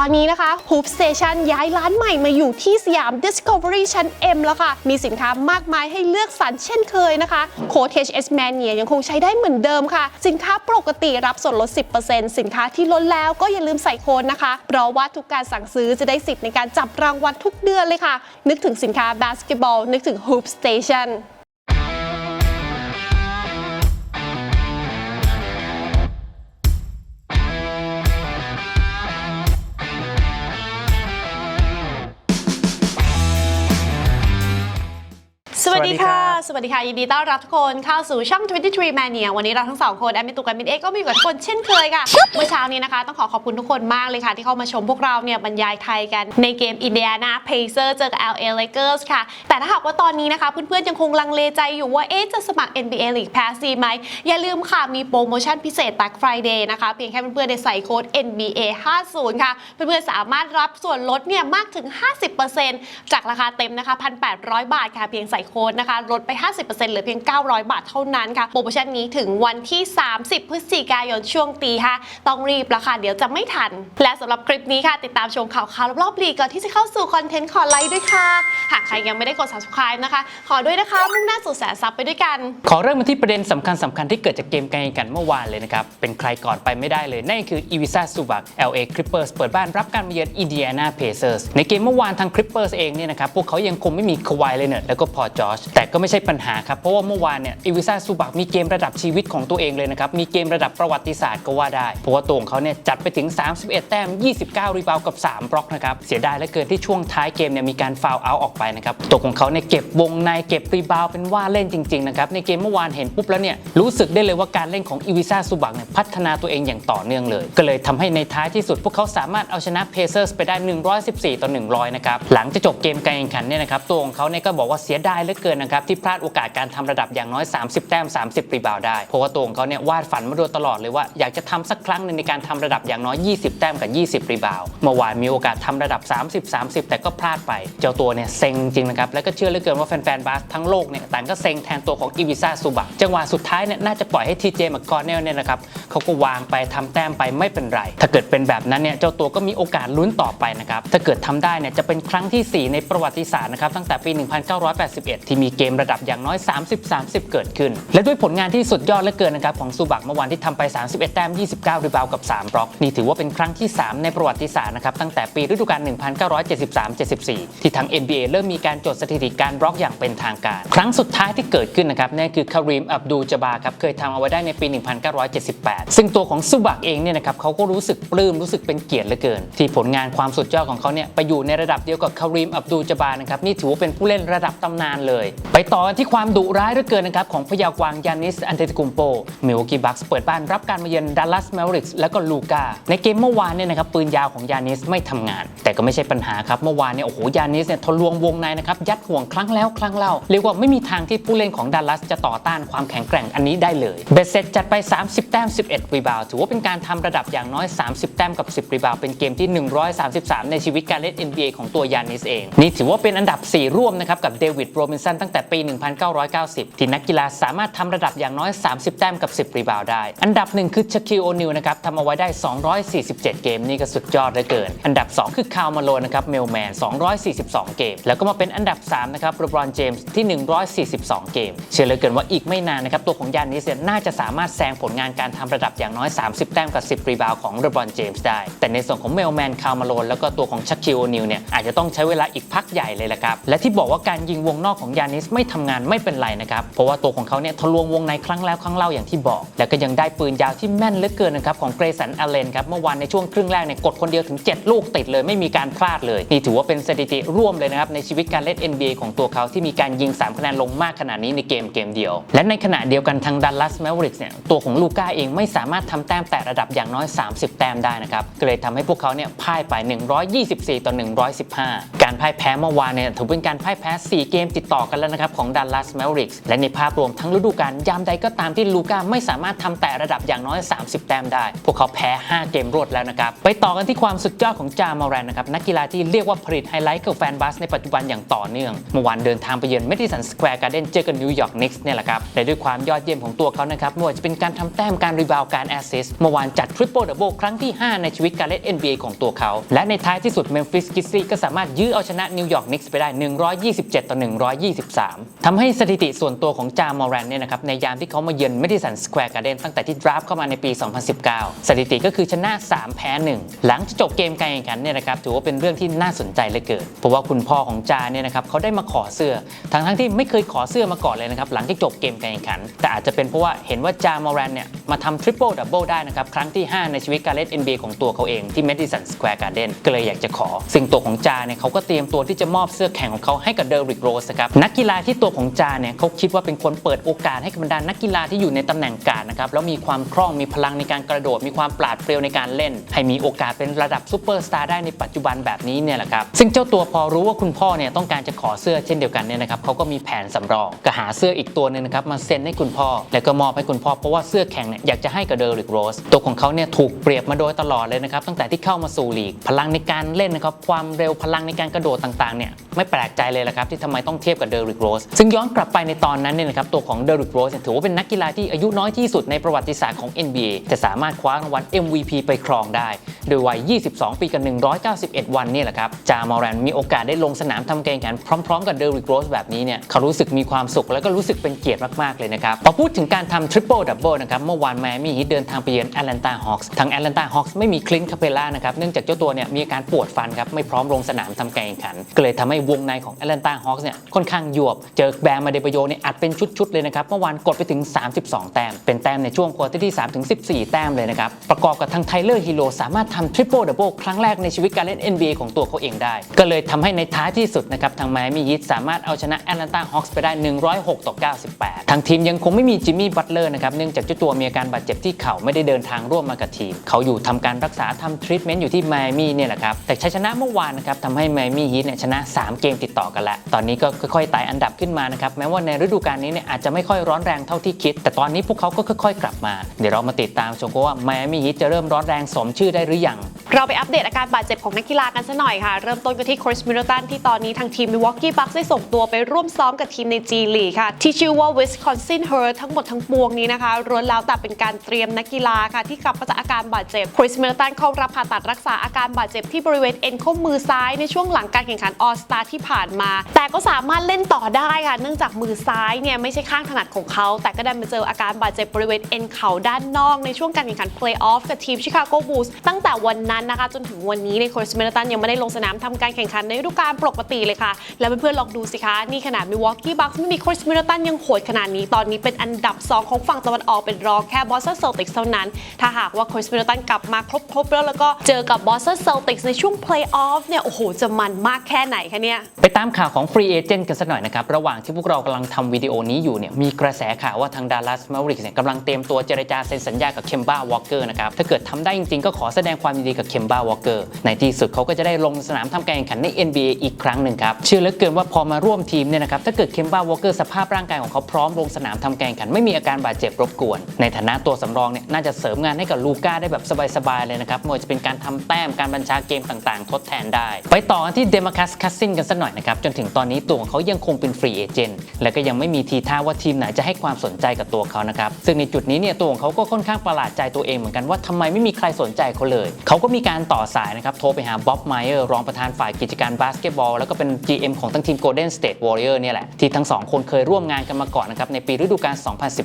ตอนนี้นะคะ Hoop Station ย้ายร้านใหม่มาอยู่ที่สยาม Discovery ชั้น M แล้วค่ะ มีสินค้ามากมายให้เลือกสรรเช่นเคยนะคะ โค้ด HS Mania ยังคงใช้ได้เหมือนเดิมค่ะ สินค้าปกติรับส่วนลด 10%สินค้าที่ล้นแล้วก็อย่าลืมใส่โค้ดนะคะ เพราะว่าทุกการสั่งซื้อจะได้สิทธิ์ในการจับรางวัลทุกเดือนเลยค่ะ นึกถึงสินค้าบาสเกตบอลนึกถึง Hoop Station วัสดีค่ะ สวัสดีค่ะ ยินดีต้อนรับทุกคนเข้าสู่ช่อง 23 Mania วันนี้เราทั้งสองคน แอมมิตุกแอมมินเอกก็มีกับทุกคนเช่นเคยค่ะ เมื่อเช้านี้นะคะ ต้องขอขอบคุณทุกคนมากเลยค่ะ ที่เข้ามาชมพวกเราเนี่ยบรรยายไทยกันในเกม Indiana Pacers เจอกับ LA Lakers ค่ะ แต่ถ้าหากว่าตอนนี้นะคะเพื่อนๆยังคงลังเลใจอยู่ว่าเอ๊ะจะสมัคร NBA League Pass ดีไหมอย่าลืมค่ะมีโปรโมชั่นพิเศษ Black Friday นะคะเพียงแค่เพื่อนๆได้ใส่โค้ด NBA 50 ค่ะ เพื่อนๆสามารถรับส่วนลดเนี่ยมากถึง 50%จากราคาเต็มนะคะ1,800 บาทค่ะเพียงใส่โค้ดนะคะลดไป50%เหลือเพียง 900 บาทเท่านั้นค่ะ โปรโมชั่นนี้ถึงวันที่ 30 พฤศจิกายนช่วงตีห้าต้องรีบแล้วค่ะ เดี๋ยวจะไม่ทัน และสำหรับคลิปนี้ค่ะ ติดตามชมข่าวคราวรอบๆลีกก่อนที่จะเข้าสู่คอนเทนต์ขอไลค์ด้วยค่ะ หากใครยังไม่ได้กด subscribe นะคะ ขอด้วยนะคะมุ่งหน้าสู่แสนซับไปด้วยกัน ขอเริ่มมาที่ประเด็นสำคัญสำคัญที่เกิดจากเกมการแข่งขันเมื่อวานเลยนะครับ เป็นใครก่อนไปไม่ได้เลยนั่นคืออีวิซาซูบัก LA Clippers เปิดบ้านรับการมาเยือน Indiana Pacers ในเกมเมื่อวานทาง Clippers เองเนี่ยนะครับพวกเขายังคงไม่มีควายเลยเนอะแล้วก็พอจอชแต่ก็ไม่ใช่ปัญหาครับ เพราะว่าเมื่อวานเนี่ยอีวิซ่าซูบักมีเกมระดับชีวิตของตัวเองเลยนะครับ มีเกมระดับประวัติศาสตร์ก็ว่าได้ เพราะว่าตัวของเขาเนี่ยจัดไปถึง 31 แต้ม 29 รีบาวกับ 3 บล็อกนะครับ เสียดายเหลือเกินที่ช่วงท้ายเกมเนี่ยมีการฟาวเอาออกไปนะครับ ตัวของเขาเนี่ยเก็บวงในเก็บรีบาวเป็นว่าเล่นจริงๆนะครับในเกมเมื่อวานเห็นปุ๊บแล้วเนี่ยรู้สึกได้เลยว่าการเล่นของอีวิซ่าซูบักเนี่ยพัฒนาตัวเองอย่างต่อเนื่องเลย ก็เลยทำให้ในท้ายที่สุด พวกเขาสามารถเอาชนะเพเซอร์สไปได้ 114 ต่อ 100 นะครับหลังจะจบเกมการแข่งขันเนี่ยนะครับตัวของเขาเนี่ยก็บอกว่าเสียดายเหลือเกินนะครับที่พลาดโอกาสการทำระดับอย่างน้อย 30 แต้ม 30รีบาวด์ได้เพราะว่าตัวของเขาเนี่ยวาดฝันมาโดยตลอดเลยว่าอยากจะทำสักครั้งหนึ่งในการทำระดับอย่างน้อย 20 แต้มกับ 20รีบาวด์เมื่อวานมีโอกาสทำระดับ 30 30 แต่ก็พลาดไป เจ้าตัวเนี่ยเซ็งจริงนะครับแล้วก็เชื่อเหลือเกินว่าแฟนๆบาสทั้งโลกเนี่ยต่างก็เซ็งแทนตัวของอีวิซาซูบักจังหวะสุดท้ายเนี่ยน่าจะปล่อยให้ทีเจมักกอร์เนลเนี่ยนะครับเขาก็วางไปทำแต้มไปไม่เป็นไร ถ้าเกิดเป็นแบบนั้นเนี่ยเจ้าตัวก็มีโอกาสลุ้นต่อไปนะครับถ้าเกิดทำได้เนี่ยจะเป็นครั้งทีสี่ 4 ในประวัติศาสตร์นะครับตั้งแต่ปี 1981 ที่มีเกมระดับับอย่างน้อย 30-30 เกิดขึ้น และด้วยผลงานที่สุดยอดเหลือเกินนะครับของซูบักเมื่อวานที่ทำไป 31 แต้ม 29 รีบาวกับ 3 บล็อก นี่ถือว่าเป็นครั้งที่ 3 ในประวัติศาสตร์นะครับตั้งแต่ปีฤดูกาล 1973-74 ที่ทาง NBA เริ่มมีการจดสถิติการบล็อกอย่างเป็นทางการ ครั้งสุดท้ายที่เกิดขึ้นนะครับนั่นคือคารีมอับดูจาบาครับเคยทำเอาไว้ได้ในปี 1978 ซึ่งตัวของซูบักเองเนี่ยนะครับเขาก็รู้สึกปลื้มรู้สึกเป็นเกียรติเหลือเกิน ที่ผลงานความสุดยอดของเขาเนี่ยไปอยู่ในระดับเดียวกับคารีมอับดูจาบานะครับนี่ถือว่าเป็นผู้เล่นระดับตำนานเลย ไปต่อกันที่ความดุร้ายเหลือเกินนะครับของพยากวางยานิสอันเตติกุมโปมิลกิบักส์เปิดบ้านรับการมาเยือนดัลลัสแมวริกส์และก็ลูกาในเกมเมื่อวานเนี่ยนะครับปืนยาวของยานิสไม่ทำงาน แต่ก็ไม่ใช่ปัญหาครับเมื่อวานเนี่ยโอ้โหยานิสเนี่ยทะลวงวงในนะครับยัดห่วงครั้งแล้วครั้งเล่าเรียกว่าไม่มีทางที่ผู้เล่นของดัลลัสจะต่อต้านความแข็งแกร่งอันนี้ได้เลยเบสเซตจัดไป 30 แต้ม 11 รีบาวถือว่าเป็นการทำระดับอย่างน้อย 30 แต้มกับ 10 รีบาวเป็นเกมที่ 133 ในชีวิตการเล่น NBA ของตัวยานิสเองนี่ถือว่าเป็นอันดับ 4 ร่วมนะครับกับเดวิดโรบินสันตั้งแต่ปี1990 ที่นักกีฬาสามารถทำระดับอย่างน้อย 30 แต้มกับ 10 รีบาวได้ อันดับ 1 คือชาคิลโอนิลนะครับทำเอาไว้ได้ 247 เกมนี่ก็สุดยอดเลือเกิน อันดับ 2 คือคาร์มาโลนะครับเมลแมน 242 เกม แล้วก็มาเป็นอันดับ 3 นะครับโรบรอนเจมส์ที่ 142 เกม เชื่อเลือเกินว่าอีกไม่นานนะครับตัวของยานิสเนี่ยน่าจะสามารถแซงผลงานการทำระดับอย่างน้อย 30 แต้มกับ 10 รีบาวของโรบรอนเจมส์ได้ แต่ในส่วนของเมลแมนคาร์มาโลนแล้วก็ตัวของชักคิโอนิลเนี่ยอาจจะต้องใช้เวลาอีกพักใหญ่เลยละครับและที่บอกว่าการยิงวงนอกของยานิสไม่ทำงานไม่เป็นไรนะครับ เพราะว่าตัวของเขาเนี่ยทะลวงวงในครั้งแล้วครั้งเล่าอย่างที่บอก แล้วก็ยังได้ปืนยาวที่แม่นเหลือเกินนะครับของเกรสันอเลนครับเมื่อวานในช่วงครึ่งแรกเนี่ยกดคนเดียวถึง 7 ลูกติดเลยไม่มีการพลาดเลยนี่ถือว่าเป็นสถิติร่วมเลยนะครับในชีวิตการเล่น NBA ของตัวเขาที่มีการยิง3คะแนนลงมากขนาดนี้ในเกมเกมเดียว และในขณะเดียวกันทางดัลลัสแมวริกเนี่ยตัวของลูก้าเองไม่สามารถทำแต้มแตะระดับอย่างน้อย 30 แต้มได้นะครับก็เลยทำให้พวกเขาเนี่ยพ่ายไป 124 ต่อ 115 การพ่ายแพ้เมื่อวานเนี่ยถือเป็นการพ่ายแพ้ 4 เกมติดต่อกันกันแล้วนะครับของดัลลัสแมวริกส์และในภาพรวมทั้งฤดูกาลยามใดก็ตามที่ลูก้าไม่สามารถทำแต่ระดับอย่างน้อย 30 แต้มได้ พวกเขาแพ้ 5 เกมรวดแล้วนะครับ ไปต่อกันที่ความสุดยอดของจามอแรนนะครับนักกีฬาที่เรียกว่าผลิตไฮไลท์กับแฟนบาสในปัจจุบันอย่างต่อเนื่องเมื่อวานเดินทางไปเยือนเมดิสันสแควร์การ์เดนเจอกับนิวยอร์กนิกส์เนี่ยแหละครับและด้วยความยอดเยี่ยมของตัวเขานะครับไม่ว่าจะเป็นการทำแต้มการรีบาวการแอสซิสต์เมื่อวานจัดทริปเปิลดับเบิลครั้งที่ 5 ในชีวิตการเล่น NBA ของตัวเขา และในท้ายที่สุดเมมฟิสกิสซี่ก็สามารถยื้อเอาชนะนิวยอร์กนิกส์ไปได้ 127 ต่อ 123ทำให้สถิติส่วนตัวของจามอแรนเนี่ยนะครับในยามที่เขามาเยือนเมดิสันสแควร์การ์เดนตั้งแต่ที่ดราฟเข้ามาในปี 2019 สถิติก็คือชนะ 3 แพ้ 1 หลังจจบเกมการแข่งขันเนี่ยนะครับถือว่าเป็นเรื่องที่น่าสนใจเลือเกินเพราะว่าคุณพ่อของจาเนี่ยนะครับเขาได้มาขอเสื้อ ทั้งทั้งที่ไม่เคยขอเสื้อมาก่อนเลยนะครับหลังจากจบเกมการแข่งขัน แต่อาจจะเป็นเพราะว่าเห็นว่าจามอแรนเนี่ยมาทำทริปเปิลดับเบิลได้นะครับครั้งที่ 5 ในชีวิตการเล่น NBA ของตัวเขาเองที่ Madison Square Garden ก็เลยอยากจะขอ ซึ่งตัวของจาเนี่ยเขาก็เตรียมตัวที่จะมอบเสื้อแข่งของเขาให้กับเดริกโรสครับนักกีฬาที่ตัวของจาเนี่ยเขาคิดว่าเป็นคนเปิดโอกาสให้กับบรรดานักกีฬาที่อยู่ในตำแหน่งการดนะครับแล้วมีความคล่องมีพลังในการกระโดด มีความปราดเปรียวในการเล่น ให้มีโอกาสเป็นระดับซูเปอร์สตาร์ได้ในปัจจุบันแบบนี้เนี่ยแหละครับซึ่งเจ้าตัวพอรู้ว่าคุณพ่อเนี่ยต้องการจะขอเสื้อเช่นเดียวกันเนี่ยนะครับเขาก็มีแผนสำรองก็หาเสื้ออีกตัวหนึงนะครับมาเซ็นให้คุณพ่อ แล้วก็มอบให้คุณพ่อเพราะว่าเสื้อแข่งเนี่ยอยากจะให้กับเดอริกโรสตัวของเขาเนี่ยถูกเปรียบมาโดยตลอดเลยนะครับตั้งแต่ที่เข้ามาสู่ลีก พลังในการเล่นนะครับความเร็วพลังในการกระโดดต่างๆเนี่ยไม่แปลกใจเลยละครับที่ทำไมต้องเทียบกับเดริกโรสซึ่งย้อนกลับไปในตอนนั้นเนี่ยนะครับตัวของเดริกโรสถือว่าเป็นนักกีฬาที่อายุน้อยที่สุดในประวัติศาสตร์ของ NBA แต่สามารถคว้ารางวัล MVP ไปครองได้ โดยวัย 22 ปีกับ 191 วันเนี่ยแหละครับจามอรันมีโอกาสได้ลงสนามทำการแข่งขันพร้อมๆ กับเดริกโรสแบบนี้เนี่ยเขารู้สึกมีความสุขแล้วก็รู้สึกเป็นเกียรติมากๆเลยนะครับพอพูดถึงการทำทริปเปิลดับเบิลนะครับเมื่อวานแมมี่ฮิตเดินทางไปเยือนแอตแลนตาฮอคส์ทางแอตแลนตาฮอคส์ไม่มีคลินคาเปล่านะครับเนื่องจากเจ้าตัวเนี่ยมีอาการปวดฟันครับไม่พร้อมลงสนามทำการแข่งขันก็เลยทำให้วงในของแอตแลนตาฮอคส์เนี่ยค่อนข้างยวบเจอแบร์มาเดเบโยเนี่ยอัดเป็นชุดๆเลยนะครับเมื่อวานกดไปถึง 32 แต้ม เป็นแต้มในช่วงควอเตอร์ที่ 3 ถึง 14 แต้มเลยนะครับ ประกอบกับทางไทเลอร์ฮีโร่สามารถทำทริปเปิลดับเบิลครั้งแรกในชีวิตการเล่น NBA ของตัวเขาเองได้ ก็เลยทำให้ในท้ายที่สุดนะครับทางไมอามี่ยิสามารถเอาชนะแอตแลนตาฮอคส์ไปได้ 106 ต่อ 98 ทางทีมยังคงไม่มีจิมมี่บัตเลอร์นะครับเนื่องจากเจ้าตัวมีอาการบาดเจ็บที่เข่าไม่ได้เดินทางร่วมมากับทีม เขาอยู่ทำการรักษาทำทรีทเมนต์อยู่ที่ไมอามี่เนี่ยแหละครับแต่ชัยชนะเมื่อวานนะครับทำให้ไมอามี่ฮีทเนี่ยชนะ 3 เกมติดต่อกันแล้วตอนนี้ก็ค่อยๆไต่อันดับขึ้นมานะครับแม้ว่าในฤดูกาลนี้เนี่ยอาจจะไม่ค่อยร้อนแรงเท่าที่คิด แต่ตอนนี้พวกเขาก็ค่อยๆ กลับมา เดี๋ยวเรามาติดตามชมกันว่าไมอามี่ฮีทจะเริ่มร้อนแรงสมชื่อได้หรือยังเราไปอัปเดตอาการบาดเจ็บของนักกีฬากันซะหน่อยค่ะ เริ่มต้นกันที่คริสมิลตันที่ตอนนี้ทางทีมมิวอกกี้บัคได้ส่งตัวไปร่วมซ้อมกับทีมในจีลีค่ะ ที่ชื่อว่า Wisconsin Herd ทั้งหมดทั้งปวงนี้นะคะล้วนแล้วแต่เป็นการเตรียมนักกีฬาค่ะ ที่กลับมาจากอาการบาดเจ็บคริสมิลตันเข้ารับผ่าตัดรักษาอาการบาดเจ็บที่บริเวณเอ็นข้อมือซ้ายในช่วงหลังการแข่งขันออสตาที่ผ่านมา แต่ก็สามารถเล่นต่อได้ค่ะ เนื่องจากมือซ้ายเนี่ยไม่ใช่ข้างถนัดของเขา แต่ก็ได้มาเจออาการบาดเจ็บบริเวณเอ็นเข่าด้านนอก ในช่วงการแข่งขันเพลย์ออฟกับทีมชิคาโกบูลส์ตั้งแต่วันนั้นนะคะ จนถึงวันนี้ในโคริสมิลตันยังไม่ได้ลงสนามทำการแข่งขันในฤดูกาลปกติเลยค่ะ แล้วเพื่อนๆลองดูสิคะ นี่ขนาดมิวอกกี้บัคไม่มีโคริสมิลตันยังโหดขนาดนี้ตอนนี้เป็นอันดับ 2 ของฝั่งตะวันออกเป็นรองแค่บอสตันเซลติกเท่านั้น ถ้าหากว่าโคริสมิลตันกลับมาครบๆแล้วแล้วก็เจอกับบอสตันเซลติกในช่วงเพลย์ออฟเนี่ยโอ้โหจะมันมากแค่ไหนคะเนี่ยไปตามข่าวของฟรีเอเจนต์กันสักหน่อยนะครับระหว่างที่พวกเรากำลังทำวิดีโอนี้อยู่เนี่ยมีกระแสข่าวว่าทางดัลลัสมาริกเนี่ยกำลังเตรียมตัวเจรจาเซ็นสัญญากับเคมบ้าวอลเกอร์นะครับถ้าเกิดทำได้จริงๆก็ขอแสดงความยินดีกับเคมบ้าวอลเกอร์ในที่สุดเขาก็จะได้ลงสนามทำการแข่งขันใน NBA อีกครั้งหนึ่งครับเชื่อเหลือเกินว่าพอมาร่วมทีมเนี่ยนะครับถ้าเกิดเคมบ้าวอลเกอร์สภาพร่างกายของเขาพร้อมลงสนามทำการแข่งขันไม่มีอาการบาดเจ็บรบกวน ในฐานะตัวสำรองเนี่ยน่าจะเสริมงานให้กับลูก้าได้แบบสบายๆเลยนะครับไม่ว่าจะเป็นการทำแต้มการบัญชาเกมต่างๆ ทดแทนได้ ไปต่อกันที่เดมาคัสคัสซินกันสักหน่อยนะครับจนถึงตอนนี้ตัวของเขายังคงเป็นฟรีเอเจนต์และก็ยังไม่มีทีท่าว่าทีมไหนจะให้ความสนใจกับตัวเขานะครับ ซึ่งในจุดนี้เนี่ยตัวของเขาก็ค่อนข้างประหลาดใจตัวเองเหมือนกันว่าทำไมไม่มีใครสนใจเขาเลย เขาก็มีการต่อสายนะครับโทรไปหาบ๊อบไมเออร์รองประธานฝ่ายกิจการบาสเกตบอลแล้วก็เป็น GM ของทั้งทีม Golden State Warrior เนี่ยแหละที่ทั้งสองคนเคยร่วมงานกันมาก่อนนะครับในปีฤดูกาล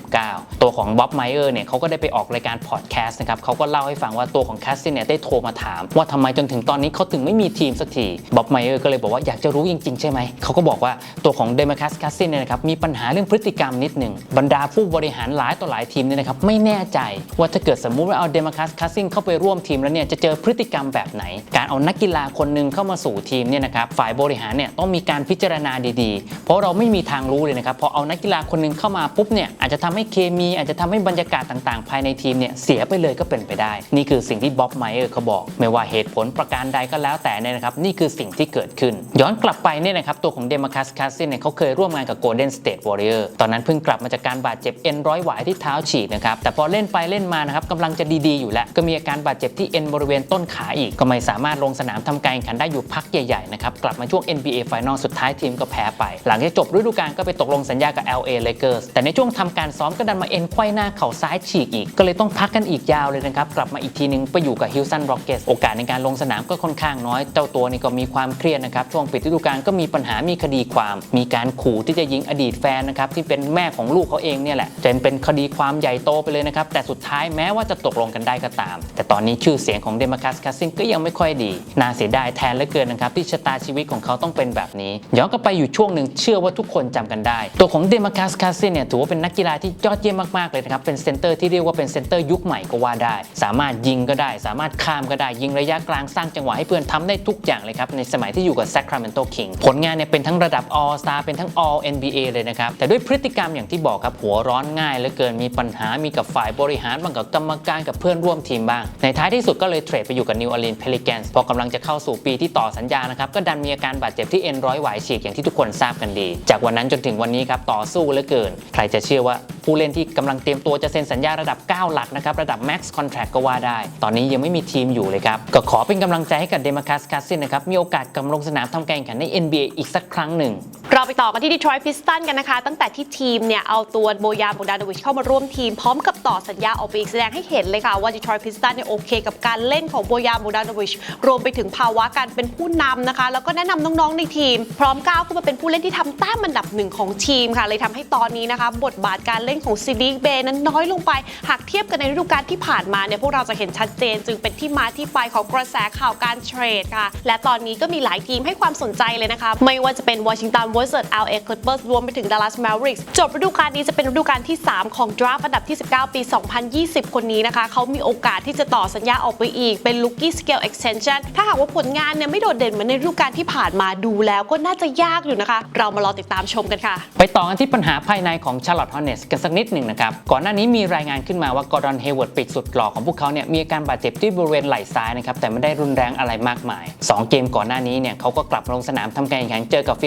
2019 ตัวของบ๊อบไมเออร์เนี่ยเขาก็ได้ไปออกรายการพอดแคสต์นะครับเขาก็เล่าให้ฟังว่าตัวของแคสซินเนี่ยได้โทรมาถาม ว่าทำไมจนถึงตอนนี้เขาถึงไม่มีทีมสักทีบ๊อบไมเออร์ก็เลยบอกว่าอยากจะรู้จริงๆ ใช่ไหมเขาก็บอกว่าตัวของเดมาคัสคัสซินเนี่ยนะครับมีปัญหาเรื่องพฤติกรรมนิดหนึ่งบรรดาผู้บริหารหลายต่อหลายทีมเนี่ยนะครับไม่แน่ใจว่าถ้าเกิดสมมุติว่าเอาเดมาคัสคัสซินเข้าไปร่วมทีมแล้วเนี่ยจะเจอพฤติกรรมแบบไหน การเอานักกีฬาคนหนึ่งเข้ามาสู่ทีมเนี่ยนะครับฝ่ายบริหารเนี่ยต้องมีการพิจารณาดีๆ เพราะเราไม่มีทางรู้เลยนะครับพอเอานักกีฬาคนหนึ่งเข้ามาปุ๊บเนี่ยอาจจะทำให้เคมี อาจจะทำให้บรรยากาศต่างๆ ภายในทีมเนี่ยเสียไปเลยก็เป็นไปได้ นี่คือสิ่งที่บ๊อบไมเออร์เขาบอก ไม่ว่าเหตุผลประการใดก็แล้วแต่เนี่ยนะครับนี่คือสิ่งที่เกิดขึ้น ย้อนกลับไปเนี่ยนะครับตัวของเดมาคัสคาซิซินเนี่ยเขาเคยร่วมงานกับ Golden State Warrior ตอนนั้นเพิ่งกลับมาจากการบาดเจ็บเอ็นร้อยหวายที่เท้าฉีกนะครับ แต่พอเล่นไปเล่นมานะครับกำลังจะดีๆอยู่แล้ว ก็มีอาการบาดเจ็บที่เอ็นบริเวณต้นขาอีก ก็ไม่สามารถลงสนามทำการแข่งขันได้อยู่พักใหญ่ๆนะครับ กลับมาช่วง NBA Final สุดท้ายทีมก็แพ้ไป หลังจากจบฤดูกาลก็ไปตกลงสัญญากับ LA Lakers แต่ในช่วงทำการซ้อมก็ดันมาเอ็นไขว้หน้าเข่าซ้ายฉีกอีก ก็เลยต้องพักกันอีกยาวเลยนะครับ กลับมาอีกทีนึงไปอยู่กับ Houston Rockets โอกาสในการลงสนามก็ค่อนข้างน้อย เจ้าตัวนี่ก็มีความเครียดนะครับ ช่วงปิดฤดูกาลก็มีปัญหา มีคดีความ มีการขู่ที่จะยิงอดีตแฟนนะครับที่เป็นแม่ของลูกเขาเองเนี่ยแหละจนเป็นคดีความใหญ่โตไปเลยนะครับ แต่สุดท้ายแม้ว่าจะตกลงกันได้ก็ตาม แต่ตอนนี้ชื่อเสียงของเดมาคัสคาซินก็ยังไม่ค่อยดี น่าเสียดายแทนเหลือเกินนะครับที่ชะตาชีวิตของเขาต้องเป็นแบบนี้ ย้อนกลับไปอยู่ช่วงหนึ่งเชื่อว่าทุกคนจำกันได้ ตัวของเดมาคัสคาซินเนี่ยถือว่าเป็นนักกีฬาที่ยอดเยี่ยมมากๆเลยนะครับเป็นเซนเตอร์ที่เรียกว่าเป็นเซนเตอร์ยุคใหม่ก็ว่าได้ สามารถยิงก็ได้ สามารถข้ามก็ได้ยิงระยะกลางสร้างจังหวะให้เพื่อนทำได้ทุกอย่างเลยครับในสมัยที่อยู่กับ Sacramento King ผลงานเนี่ยเป็นทั้งระดับ All Star เป็นทั้ง All NBA เลยนะครับ แต่ด้วยพฤติกรรมอย่างที่บอกครับหัวร้อนง่ายเหลือเกินมีปัญหามีกับฝ่ายบริหารบ้างกับกรรมการกับเพื่อนร่วมทีมบ้าง ในท้ายที่สุดก็เลยเทรดไปอยู่กับ New Orleans Pelicans พอกำลังจะเข้าสู่ปีที่ต่อสัญญานะครับก็ดันมีอาการบาดเจ็บที่เอ็นร้อยหวายฉีกอย่างที่ทุกคนทราบกันดี จากวันนั้นจนถึงวันนี้ครับต่อสู้เหลือเกิน ใครจะเชื่อว่าผู้เล่นที่กำลังเตรียมตัวจะเซ็นสัญญาระดับ 9 หลักนะครับระดับ Max Contract ก็ว่าได้ ตอนนี้ยังไม่มีทีมอยู่เลยครับ ก็ขอเป็นกำลังใจให้กับเดมาคัสคาซินนะครับมีโอกาสกำลังลงสนามทำการแข่งขันใน NBA อีกสักครั้งหนึ่งเราไปต่อกันที่ Detroit Pistons กันนะคะ ตั้งแต่ที่ทีมเนี่ยเอาตัวโบยานโบดานวิชเข้ามาร่วมทีม พร้อมกับต่อสัญญาออกไปอีกแสดงให้เห็นเลยค่ะ ว่า Detroit Pistons เนี่ยโอเคกับการเล่นของโบยานโบดานวิชรวมไปถึงภาวะการเป็นผู้นำนะคะ แล้วก็แนะนำน้องๆในทีม พร้อมก้าวขึ้นมาเป็นผู้เล่นที่ทำแต้มอันดับหนึ่งของทีมค่ะเลยทำให้ตอนนี้นะคะ บทบาทการเล่นของซิลิกเบนั้นน้อยลงไปหากเทียบกันในฤดูกาลที่ผ่านมาเนี่ยพวกเราจะเห็นชัดเจน จึงเป็นที่มาที่ไปของกระแสข่าวการเทรดค่ะและตอนนี้ก็มีหลายทีมให้ความสนใจเลยนะคะ ไม่ว่าจะเป็น Washington Wizards LA Clippers รวมไปถึง Dallas Mavericks จบฤดูกาลนี้จะเป็นฤดูกาลที่ 3 ของดราฟอันดับที่ 19 ปี 2020 คนนี้นะคะเขามีโอกาสที่จะต่อสัญญาออกไปอีกเป็น Rookie Scale Extension ถ้าหากว่าผลงานเนี่ยไม่โดดเด่นเหมือนในฤดูกาลที่ผ่านมาดูแล้วก็น่าจะยากอยู่นะคะ เรามารอติดตามชมกันค่ะ ไปต่อกันที่ปัญหาภายในของ Charlotte Hornets กันสักนิดหนึ่งนะครับก่อนหน้านี้มีรายงานขึ้นมาว่ากอร์ดอนเฮเวิร์ดปีกสุดหล่อของพวกเขาเนี่ยมีอาการบาดเจ็บที่บริเวณไหล่ซ้ายนะครับแต่ไม่ได้รุนแรงอะไรมากมาย 2 เกมก่อนหน้านี้เนี่ยเขาก็กลับลงสนามทำการแข่งขันเจอกับ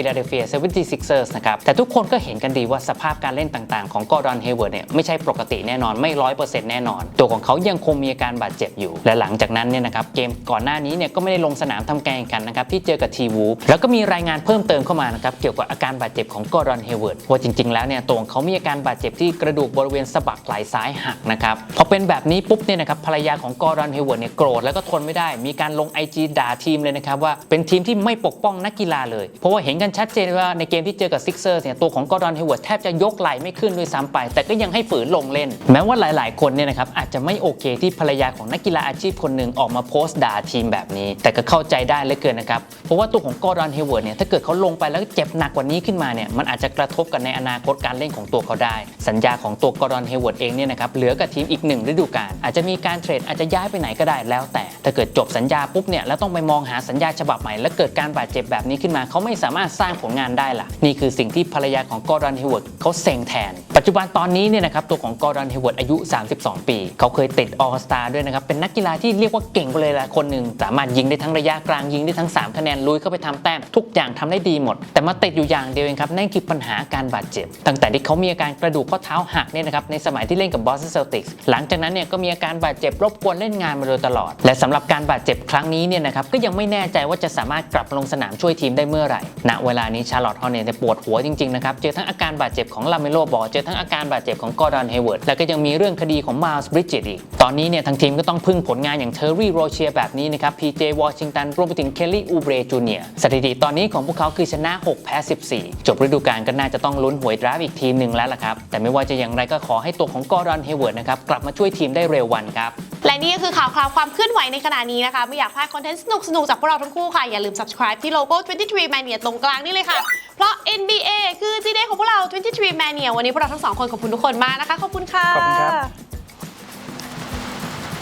e r s นะครับ แต่ทุกคนก็เห็นกันดีว่าสภาพการเล่นต่างๆ ของกอร์ดอนเฮเวิร์ดเนี่ยไม่ใช่ปกติแน่นอนไม่ร้อยเปอร์เซ็นต์แน่นอน ตัวของเขายังคงมีอาการบาดเจ็บอยู่ และหลังจากนั้นเนี่ยนะครับเกมก่อนหน้านี้เนี่ยก็ไม่ได้ลงสนามทำการแข่งขันนะครับที่เจอกับทีวูฟแล้วก็มีรายงานเพิ่มเติมเข้ามานะครับเกี่ยวกับอาการบาดเจ็บของกอร์ดอนเฮเวิร์ดว่าจริงๆ แล้วเนี่ยตัวของเขามีอาการบาดเจ็บที่กระดูกบริเวณสะบักไหล่ซ้ายหักนะครับพอเป็นแบบนี้ปุ๊บเนี่ยนะครับภรรยาของกอร์ดอนเฮเวิร์ดเนี่ยโกรธแล้วก็ทนไม่ได้ มีการลง IG ด่าทีมเลยนะครับว่าเป็นทีมที่ไม่ปกป้องนักกีฬาเลย เพราะว่าเห็นกันชัดเจนว่าในเกมที่เจอกับซิกเซอร์เนี่ยตัวของกอร์ดอนเฮเวิร์ดแทบจะยกไหล่ไม่ขึ้นด้วยซ้ำไป แต่ก็ยังให้ฝืนลงเล่น แม้ว่าหลาย ๆ คนเนี่ยนะครับอาจจะไม่โอเคที่ภรรยาของนักกีฬาอาชีพคนหนึ่งออกมาโพสต์ด่าทีมแบบนี้ แต่ก็เข้าใจได้เหลือเกินนะครับเพราะว่าตัวของกอร์ดอนเฮเวิร์ดเนี่ยถ้าเกิดเขาลงไปแล้วเจ็บหนักกว่านี้ขึ้นมาเนี่ยมันอาจจะกระทบกับในอนาคตการเล่นของตัวเขาได้ สัญญาของตัวกอร์ดอนเฮเวิร์ดเองเนี่ยนะครับเหลือกับทีมอีกหนึ่งฤดูกาลอาจจะมีการเทรดอาจจะย้ายไปไหนก็ได้แล้ว แต่ถ้าเกิดจบสัญญาปุ๊บเนี่ยแล้วต้องไปมองหาสัญญาฉบับใหม่ แล้วเกิดการบาดเจ็บแบบนี้ขึ้นมาเขาไม่สามารถสร้างผลงานได้ล่ะนี่คือสิ่งที่ภรรยาของกอร์ดอนเฮเวิร์ดเขาเซ็งแทน ปัจจุบันตอนนี้เนี่ยนะครับตัวของกอร์ดอนเฮเวิร์ดอายุ 32 ปี เขาเคยติดออสตาด้วยนะครับ เป็นนักกีฬาที่เรียกว่าเก่งไปเลยละคนหนึ่ง สามารถยิงได้ทั้งระยะกลางยิงได้ทั้ง 3 คะแนนลุยเข้าไปทำแต้ม ทุกอย่างทำได้ดีหมด แต่มาติดอยู่อย่างเดียวเองครับ นั่นคือปัญหาการบาดเจ็บ ตั้งแต่ที่เขามีอาการกระดูกข้อเท้าหักเนี่ยนะครับในสมัยที่เล่นกับบอสตันเซลติกส์หลังจากนั้นเนี่ยก็มีอาการบาดเจ็บรบกวนเล่นงานมาโดยตลอด และสำหรับการบาดเจ็บครั้งนี้เนี่ยนะครับก็ยังไม่แน่ใจว่าจะสามารถกลับลงสนามช่วยทีมได้เมื่อไหร่ณเวลานี้ชาร์ลอตฮอเนตปวดหัวจริงๆนะครับเจอทั้งอาการบาดเจ็บของลาเมโลบอลเจอทั้งอาการบาดเจ็บของกอร์ดอนเฮเวิร์ดและก็ยังมีเรื่องคดีของมาลส์บริดจิตอีก ตอนนี้เนี่ยทางทีมก็ต้องพึ่งผลงานอย่างเทอร์รี่โรเชียแบบนี้นะครับพีเจวอชิงตันรวมไปถึงเคลลี่อูเบรจูเนียสถิติตอนนี้ของพวกเขาคือชนะ 6 แพ้ 14 จบฤดูกาลก็น่าจะต้องลุ้นหวยดราฟอีกทีมหนึ่งแล้วล่ะครับแต่ไม่ว่าจะอย่างไรก็ขอให้ตัวของกอร์ดอนเฮเวิร์ดนะครับกลับมาช่วยทีมได้เร็ววันครับ และนี่ก็คือข่าวคราวความเคลื่อนไหวในขณะนี้นะคะ ไม่อยากพลาดคอนเทนต์สนุกๆจากพวกเราทั้งคู่ค่ะ อย่าลืม subscribe ที่โลโก้ 23 Mania ตรงกลางนี่เลยค่ะ เพราะ NBA คือ G Day ของพวกเรา 23 Mania วันนี้พวกเราทั้งสองคนขอบคุณทุกคนมากนะคะ ขอบคุณค่ะ ขอบคุณครับ